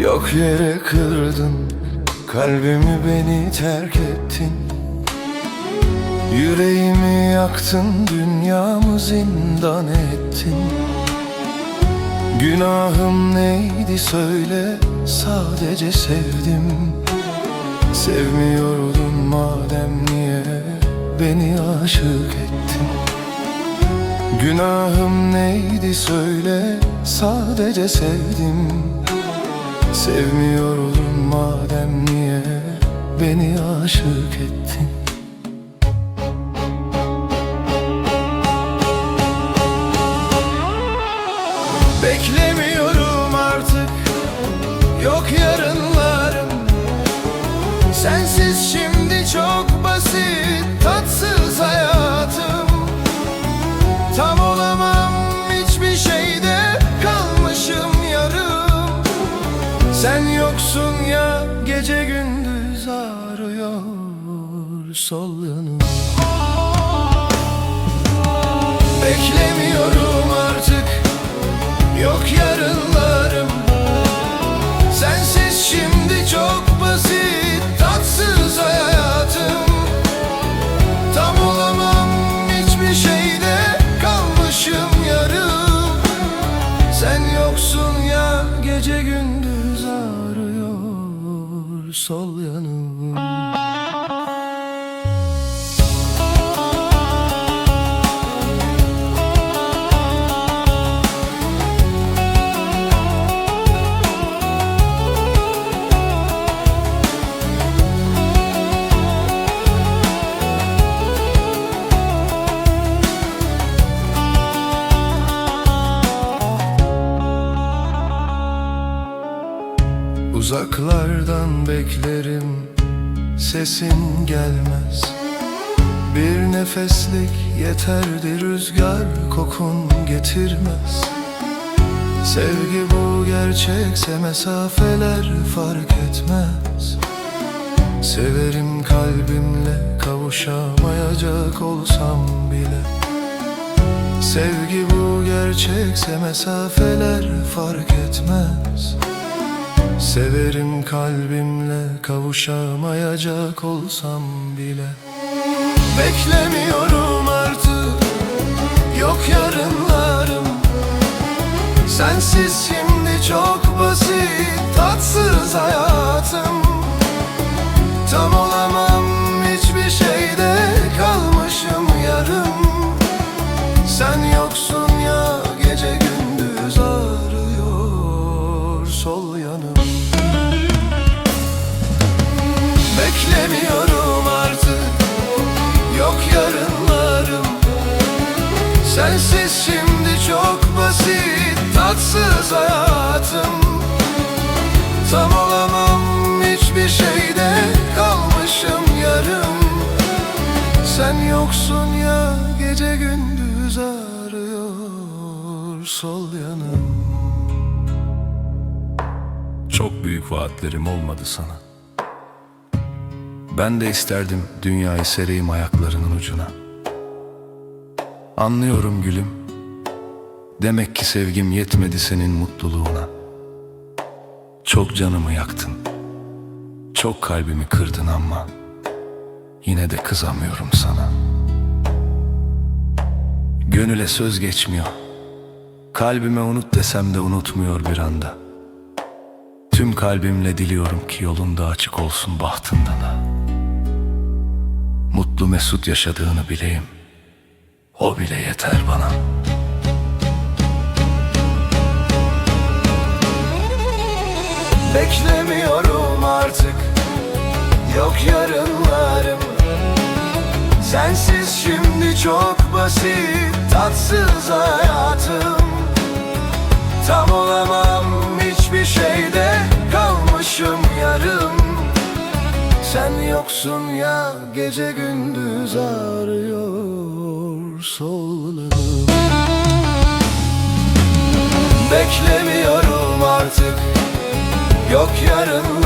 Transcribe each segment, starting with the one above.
Yok yere kırdın Kalbimi beni terk ettin. Yüreğimi yaktın Dünyamı zindan ettin. Günahım neydi söyle Sadece sevdim. Sevmiyordum madem niye Beni aşık ettin? Günahım neydi söyle Sadece sevdim Sevmiyordum madem niye Beni aşık ettin? Beklemiyorum artık Yok yarınlarım. Sensiz şimdi çok yoksun ya gece gündüz ağrıyor Sol yanım. Beklemiyorum artık Uzaklardan beklerim Sesin gelmez. Bir nefeslik yeterdi rüzgar Kokun getirmez. Sevgi bu gerçekse mesafeler fark etmez. Severim kalbimle kavuşamayacak olsam bile. Sevgi bu gerçekse mesafeler fark etmez Severim kalbimle kavuşamayacak olsam bile. Beklemiyorum artık yok yarınlarım. Sensiz şimdi çok basit tatsız hayatım. Tam sol yanım. Beklemiyorum artık Yok yarınlarım. Sensiz şimdi çok basit Tatsız hayatım. Tam olamam hiçbir şeyde Kalmışım yarım. Sen yoksun ya gece gündüz ağrıyor Sol yanım Çok büyük vaatlerim olmadı sana. Ben de isterdim dünyayı sereyim ayaklarının ucuna. Anlıyorum gülüm. Demek ki sevgim yetmedi senin mutluluğuna. Çok canımı yaktın. Çok kalbimi kırdın ama yine de kızamıyorum sana. Gönüle söz geçmiyor. Kalbime unut desem de unutmuyor bir anda. Tüm kalbimle diliyorum ki yolunda açık olsun bahtında da. Mutlu mesut yaşadığını bileyim. O bile yeter bana. Beklemiyorum artık Yok yarınlarım Sensiz şimdi çok basit Tatsız hayatım yoksun ya gece gündüz ağrıyor solunum. Beklemiyorum artık Yok yarınlarım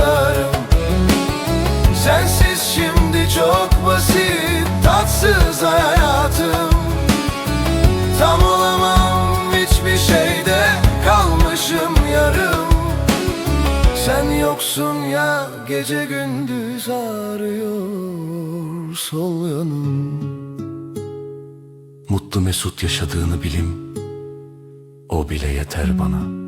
Biliyorsun ya gece gündüz ağrıyor sol yanım. Mutlu mesut yaşadığını bilim O bile yeter bana